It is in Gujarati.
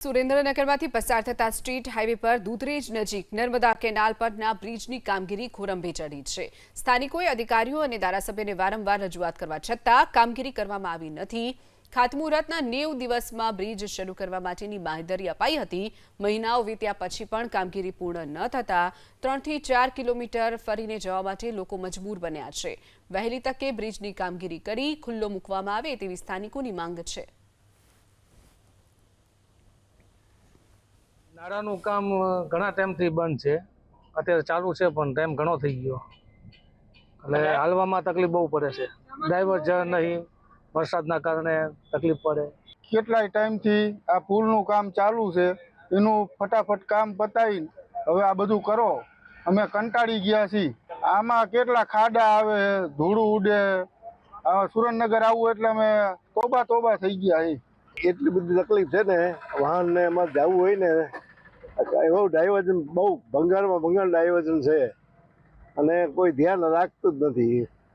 સુરેન્દ્રનગરમાંથી પસાર થતા સ્ટ્રીટ હાઈવે પર દૂધરેજ નજીક નર્મદા કેનાલ પરના બ્રિજની કામગીરી ખોરંભે ચડી છે. સ્થાનિકોએ અધિકારીઓ અને ધારાસભ્યને વારંવાર રજૂઆત કરવા છતાં કામગીરી કરવામાં આવી નથી. ખાતમુહૂર્તના નેવ દિવસમાં બ્રિજ શરૂ કરવા માટેની બાંહેધરી અપાઈ હતી. મહિનાઓ વીત્યા પછી પણ કામગીરી પૂર્ણ ન થતાં ત્રણથી ચાર કિલોમીટર ફરીને જવા માટે લોકો મજબૂર બન્યા છે. વહેલી તકે બ્રિજની કામગીરી કરી ખુલ્લો મૂકવામાં આવે તેવી સ્થાનિકોની માંગ છે. નાળાનું કામ ઘણા ટાઈમથી બંધ છે. અત્યારે ચાલુ છે પણ ટાઈમ ઘણો થઈ ગયો. એટલે હાલવામાં તકલીફ બહુ પડે છે. ડ્રાઈવર જ નહીં વરસાદના કારણે તકલીફ પડે. કેટલાય ટાઈમથી આ પુલનું કામ ચાલુ છે. એનું ફટાફટ કામ પતાવી હવે આ બધું કરો. અમે કંટાળી ગયા છીએ. આમાં કેટલા ખાડા આવે ધૂળું ઉડે. આ સુરેન્દ્રનગર આવું એટલે અમે તોબા તોબા થઈ ગયા છીએ. એટલી બધી તકલીફ છે ને વાહનને એમાં જવું હોય ને એવું ડાયવર્ઝન બહુ ભંગારમાં ભંગાર ડાયવર્ઝન છે. અને કોઈ ધ્યાન રાખતું જ નથી.